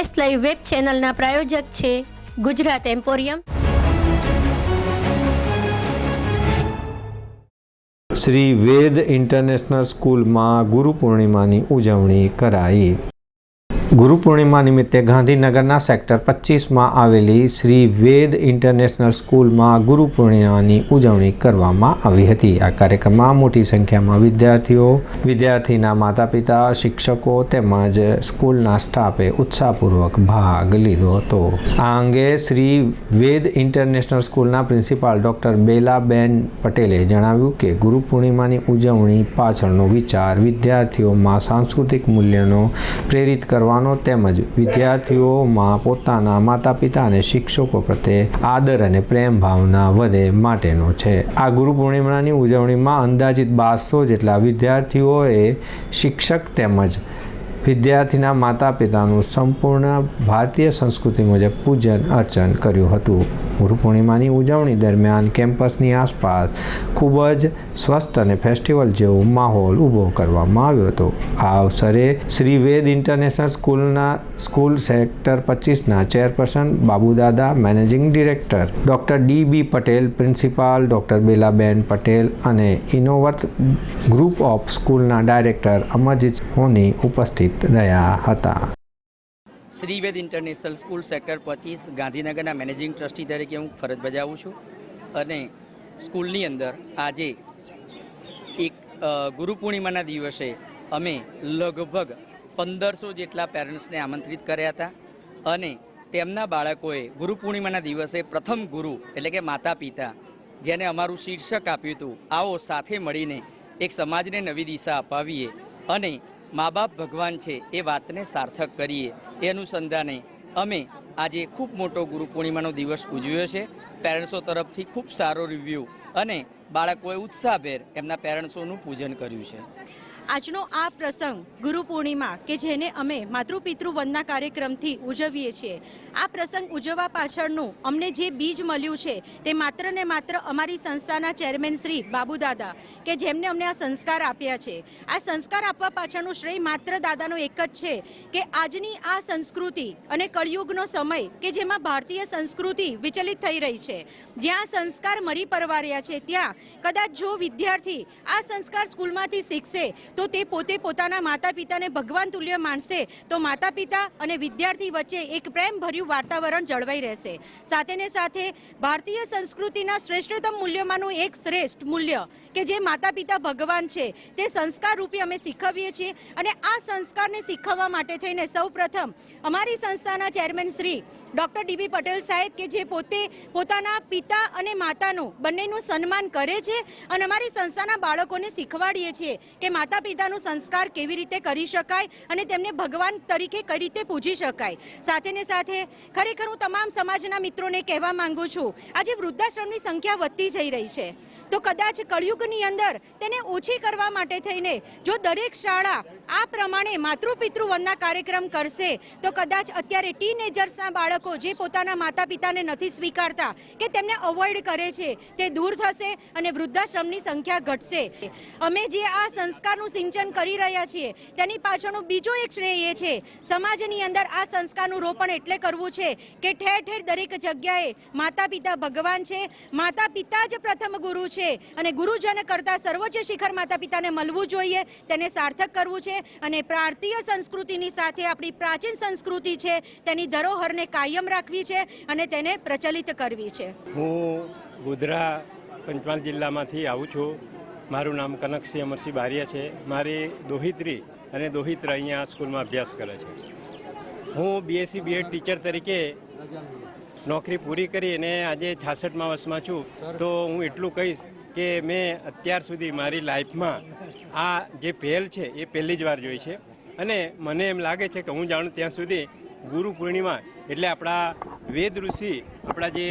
S live web ચેનલના પ્રાયોજક છે ગુજરાત એમ્પોરિયમ. શ્રી વેદ ઇન્ટરનેશનલ સ્કૂલમાં ગુરુ પૂર્ણિમાની ઉજવણી કરાઈ. ગુરુ પૂર્ણિમા નિમિત્તે ગાંધીનગરના સેક્ટર પચીસમાં આવેલી શ્રી વેદ ઇન્ટરનેશનલ સ્કૂલમાં ગુરુ પૂર્ણિમાની ઉજવણી કરવામાં આવી હતી. આ કાર્યક્રમમાં મોટી સંખ્યામાં વિદ્યાર્થીઓ, વિદ્યાર્થીના માતા પિતા શિક્ષકો તેમજ સ્કૂલના સ્ટાફે ઉત્સાહપૂર્વક ભાગ લીધો હતો. આ અંગે શ્રી વેદ ઇન્ટરનેશનલ સ્કૂલના પ્રિન્સિપાલ ડૉક્ટર બેલાબેન પટેલે જણાવ્યું કે ગુરુ પૂર્ણિમાની ઉજવણી પાછળનો વિચાર વિદ્યાર્થીઓમાં સાંસ્કૃતિક મૂલ્યનો પ્રેરિત કરવાનો તેમજ વિદ્યાર્થીઓમાં પોતાના માતા પિતા અને શિક્ષકો પ્રત્યે આદર અને પ્રેમ ભાવના વધે માટેનો છે. આ ગુરુ પૂર્ણિમાની ઉજવણીમાં અંદાજિત બારસો જેટલા વિદ્યાર્થીઓએ શિક્ષક તેમજ વિદ્યાર્થીના માતા પિતાનું સંપૂર્ણ ભારતીય સંસ્કૃતિ મુજબ પૂજન, અર્ચન કર્યું હતું. ગુરુ પૂર્ણિમાની ઉજવણી દરમિયાન કેમ્પસની આસપાસ ખૂબ જ સ્વસ્થ અને ફેસ્ટિવલ જેવો માહોલ ઊભો કરવામાં આવ્યો હતો. આ અવસરે શ્રી વેદ ઇન્ટરનેશનલ સ્કૂલના સ્કૂલ સેક્ટર પચીસના chairperson, Babudada, managing director, doctor D B Patel, principal doctor Belaben Patel અને ઇનોવર્થ ગ્રુપ ઓફ સ્કૂલના ડાયરેક્ટર અમરજીત હોની ઉપસ્થિત રહ્યા હતા. શ્રીવેદ ઇન્ટરનેશનલ સ્કૂલ સેક્ટર પચીસ, ગાંધીનગરના મેનેજિંગ ટ્રસ્ટી તરીકે હું ફરજ બજાવું છું અને સ્કૂલની અંદર આજે એક ગુરુ પૂર્ણિમાના દિવસે અમે લગભગ પંદરસો જેટલા પેરેન્ટ્સને આમંત્રિત કર્યા હતા અને તેમના બાળકોએ ગુરુ પૂર્ણિમાના દિવસે પ્રથમ ગુરુ એટલે કે માતા પિતા જેને અમારું શીર્ષક આપ્યું હતું, આવો સાથે મળીને એક સમાજને નવી દિશા અપાવીએ અને મા બાપ ભગવાન છે એ વાતને સાર્થક કરીએ, એ અનુસંધાને અમે આજે ખૂબ મોટો ગુરુ પૂર્ણિમાનો દિવસ ઉજવ્યો છે. પેરેન્ટ્સો તરફથી ખૂબ સારો રિવ્યૂ અને બાળકોએ ઉત્સાહભેર એમના પેરેન્ટ્સોનું પૂજન કર્યું છે. આજનો આ પ્રસંગ ગુરુ પૂર્ણિમા કે જેને અમે માતૃપિતૃ વંદના કાર્યક્રમથી ઉજવીએ છીએ. આ પ્રસંગ ઉજવવા પાછળનું અમને જે બીજ મળ્યું છે તે માત્ર ને માત્ર અમારી સંસ્થાના ચેરમેન શ્રી બાબુદાદા કે જેમને અમને આ સંસ્કાર આપ્યા છે. આ સંસ્કાર આપવા પાછળનું શ્રેય માત્ર દાદાનો એક જ છે કે આજની આ સંસ્કૃતિ અને કળિયુગનો સમય કે જેમાં ભારતીય સંસ્કૃતિ વિચલિત થઈ રહી છે. જ્યાં સંસ્કાર મરી પરવાર્યા છે ત્યાં કદાચ જો વિદ્યાર્થી આ સંસ્કાર સ્કૂલમાંથી શીખશે તે પોતે પોતાના માતા પિતાને ભગવાન તુલ્ય માનશે. તો માતા પિતા અને વિદ્યાર્થી વચ્ચે એક પ્રેમભર્યું વાતાવરણ જળવાઈ રહેશે. સાથે સાથે ભારતીય સંસ્કૃતિના શ્રેષ્ઠતમ મૂલ્યમાંનું એક શ્રેષ્ઠ મૂલ્ય કે જે માતા પિતા ભગવાન છે, તે સંસ્કાર રૂપે અમે શીખવીએ છીએ અને આ સંસ્કારને શીખવવા માટે થઈને સૌપ્રથમ અમારી સંસ્થાના chairman Shri doctor DB Patel સાહેબ કે જે પોતે પોતાના પિતા અને માતાનું બંનેનું સન્માન કરે છે અને અમારી સંસ્થાના બાળકોને શીખવાડીએ છીએ કે માતા પિતાનું સંસ્કાર કેવી રીતે કરી શકાય અને તેમને ભગવાન તરીકે કઈ રીતે પૂજી શકાય? સાથે સાથે ખરેખર હું તમામ સમાજના મિત્રોને કહેવા માંગુ છું, આજે વૃદ્ધાશ્રમની સંખ્યા વધતી જઈ રહી છે. તો કદાચ કળિયુગની અંદર તેને ઓછી કરવા માટે થઈને જો દરેક શાળા આ પ્રમાણે માતૃપિતૃ વંદના કાર્યક્રમ કરશે, તો કદાચ અત્યારે ટીનેજર્સના બાળકો જે પોતાના માતા પિતાને નથી સ્વીકારતા કે તેમને અવોઇડ કરે છે, તે દૂર થશે અને વૃદ્ધાશ્રમની સંખ્યા ઘટશે. અમે જે આ સંસ્કારનું સિંચન કરી રહ્યા છીએ. તેની પાછળનો બીજો એક શ્રેય એ છે, સમાજની અંદર આ સંસ્કારનું રોપણ એટલે કરવું છે કે ઠેર ઠેર દરેક જગ્યાએ માતા પિતા ભગવાન છે માતા પિતા જ પ્રથમ ગુરુ છે અને ગુરુજન કરતા સર્વોચ્ચ શિખર માતા પિતાને મળવું જોઈએ, તેને સાર્થક કરવું છે અને ભારતીય સંસ્કૃતિની સાથે આપણી પ્રાચીન સંસ્કૃતિ છે, તેની ધરોહરને કાયમ રાખવી છે અને તેને પ્રચલિત કરવી છે. હું ગોધરા પંચમહાલ જિલ્લામાંથી આવું છું. મારું નામ કનકસિંહ અમરસિંહ બારિયા છે. મારી દોહિત્રી અને દોહિત્ર અહીંયા સ્કૂલમાં અભ્યાસ કરે છે. હું બીએસસી બીએડ ટીચર તરીકે નોકરી પૂરી કરી અને આજે છાસઠમાં વર્ષમાં છું. તો હું એટલું કહીશ કે મેં અત્યાર સુધી મારી લાઈફમાં આ જે પહેલ છે એ પહેલી જ વાર જોઈ છે. અને મને એમ લાગે છે કે હું જાણું ત્યાં સુધી ગુરુ પૂર્ણિમા એટલે આપણા વેદ ઋષિ આપણા જે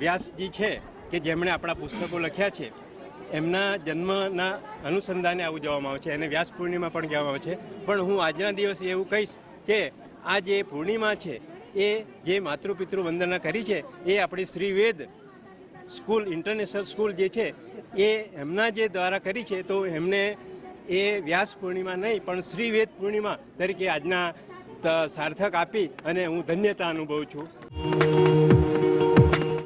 વ્યાસજી છે કે જેમણે આપણા પુસ્તકો લખ્યા છે એમના જન્મના અનુસંધાને આ ઉજવવામાં આવે છે એને વ્યાસ પૂર્ણિમા પણ કહેવામાં આવે છે. પણ હું આજના દિવસે એવું કહીશ કે આ જે પૂર્ણિમા છે, એ જે માતૃપિતૃ વંદના કરી છે, એ આપણી શ્રીવેદ સ્કૂલ, ઇન્ટરનેશનલ સ્કૂલ જે છે, એ એમના જે દ્વારા કરી છે, તો એમને એ વ્યાસ પૂર્ણિમા નહીં, પણ શ્રીવેદ પૂર્ણિમા તરીકે આજના સાર્થક આપી અને હું ધન્યતા અનુભવું છું.